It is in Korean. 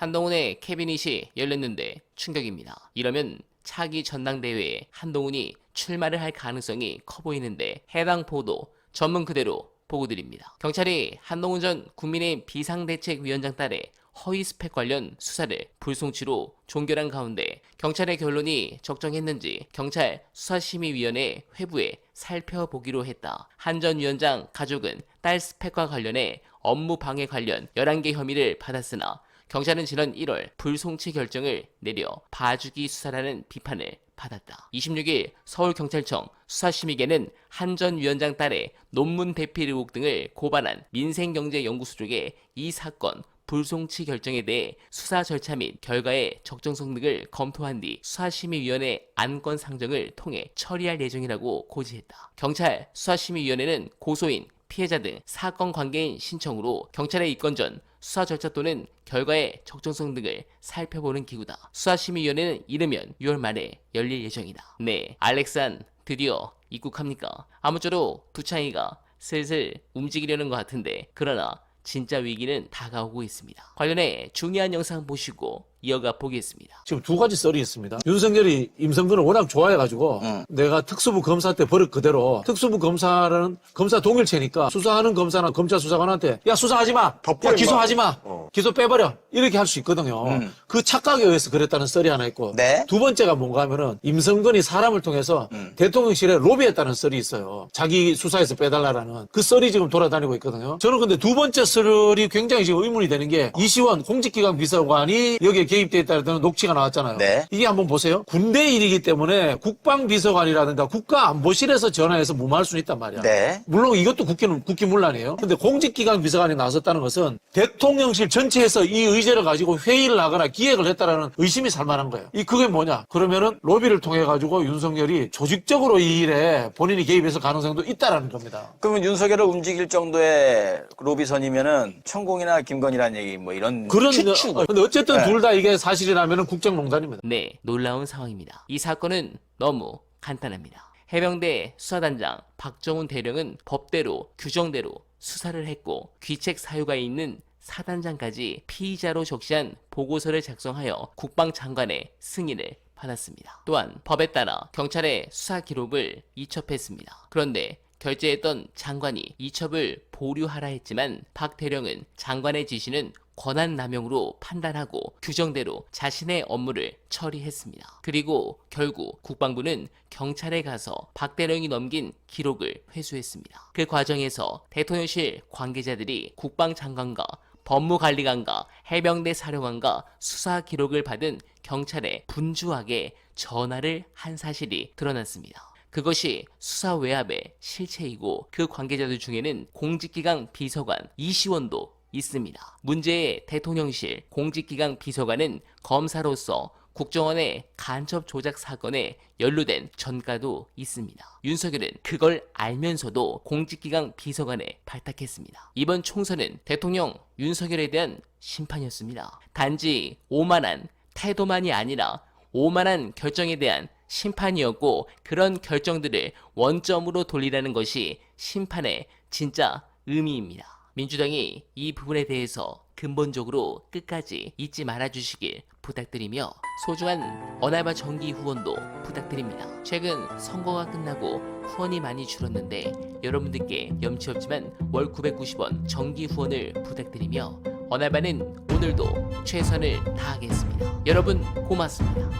한동훈의 캐비닛이 열렸는데 충격입니다. 이러면 차기 전당대회에 한동훈이 출마를 할 가능성이 커 보이는데 해당 보도 전문 그대로 보고드립니다. 경찰이 한동훈 전 국민의힘 비상대책위원장 딸의 허위 스펙 관련 수사를 불송치로 종결한 가운데 경찰의 결론이 적정했는지 경찰 수사심의위원회 회부에 살펴보기로 했다. 한 전 위원장 가족은 딸 스펙과 관련해 업무 방해 관련 11개 혐의를 받았으나 경찰은 지난 1월 불송치 결정을 내려 봐주기 수사라는 비판을 받았다. 26일 서울경찰청 수사심의계는 한 전 위원장 딸의 논문 대필 의혹 등을 고발한 민생경제연구소 쪽에 이 사건 불송치 결정에 대해 수사 절차 및 결과의 적정성 등을 검토한 뒤 수사심의위원회 안건 상정을 통해 처리할 예정이라고 고지했다. 경찰 수사심의위원회는 고소인, 피해자 등 사건 관계인 신청으로 경찰에 입건 전 수사 절차 또는 결과의 적정성 등을 살펴보는 기구다. 수사심의위원회는 이르면 6월 말에 열릴 예정이다. 네, 알렉산 드디어 입국합니까? 아무쪼록 두창이가 슬슬 움직이려는 것 같은데 그러나 진짜 위기는 다가오고 있습니다. 관련해 중요한 영상 보시고 이어가 보겠습니다. 지금 두 가지 썰이 있습니다. 윤석열이 임성근을 워낙 좋아해가지고 내가 특수부 검사 때 버릇 그대로 특수부 검사라는 검사 동일체니까 수사하는 검사나 검찰 수사관한테 야 수사하지 마, 야. 기소하지 마, 어. 기소 빼버려 이렇게 할 수 있거든요. 그 착각에 의해서 그랬다는 썰이 하나 있고 네. 두 번째가 뭔가 하면은 임성근이 사람을 통해서 대통령실에 로비했다는 썰이 있어요. 자기 수사에서 빼달라라는 그 썰이 지금 돌아다니고 있거든요. 저는 근데 두 번째 썰이 굉장히 지금 의문이 되는 게 이시원 공직기강 비서관이 여기에 개입돼 있다는 녹취가 나왔잖아요. 네. 이게 한번 보세요. 군대 일이기 때문에 국방비서관이라든가 국가안보실에서 전화해서 무마할 수는 있단 말이야. 네. 물론 이것도 국기는 국기문란이에요. 근데 공직기관 비서관이 나섰다는 것은 대통령실 전체에서 이 의제를 가지고 회의를 하거나 기획을 했다라는 의심이 살만한 거예요. 이 그게 뭐냐? 그러면은 로비를 통해 가지고 윤석열이 조직적으로 이 일에 본인이 개입했을 가능성도 있다라는 겁니다. 그러면 윤석열을 움직일 정도의 로비선이면은 천공이나 김건희라는 얘기 뭐 이런 그런 추측. 어, 근데 어쨌든 네. 둘다 이게 사실이라면 국정농단입니다. 네, 놀라운 상황입니다. 이 사건은 너무 간단합니다. 해병대 수사단장 박정훈 대령은 법대로 규정대로 수사를 했고 귀책 사유가 있는 사단장까지 피의자로 적시한 보고서를 작성하여 국방장관의 승인을 받았습니다. 또한 법에 따라 경찰의 수사 기록을 이첩했습니다. 그런데 결재했던 장관이 이첩을 보류하라 했지만 박 대령은 장관의 지시는 권한 남용으로 판단하고 규정대로 자신의 업무를 처리했습니다. 그리고 결국 국방부는 경찰에 가서 박 대령이 넘긴 기록을 회수했습니다. 그 과정에서 대통령실 관계자들이 국방장관과 법무관리관과 해병대 사령관과 수사 기록을 받은 경찰에 분주하게 전화를 한 사실이 드러났습니다. 그것이 수사 외압의 실체이고 그 관계자들 중에는 공직기강 비서관 이시원도 있습니다. 문제의 대통령실 공직기강 비서관은 검사로서 국정원의 간첩 조작 사건에 연루된 전과도 있습니다. 윤석열은 그걸 알면서도 공직기강 비서관에 발탁했습니다. 이번 총선은 대통령 윤석열에 대한 심판이었습니다. 단지 오만한 태도만이 아니라 오만한 결정에 대한 심판이었고 그런 결정들을 원점으로 돌리라는 것이 심판의 진짜 의미입니다. 민주당이 이 부분에 대해서 근본적으로 끝까지 잊지 말아주시길 부탁드리며 소중한 어날바 정기 후원도 부탁드립니다. 최근 선거가 끝나고 후원이 많이 줄었는데 여러분들께 염치 없지만 월 990원 정기 후원을 부탁드리며 어날바는 오늘도 최선을 다하겠습니다. 여러분 고맙습니다.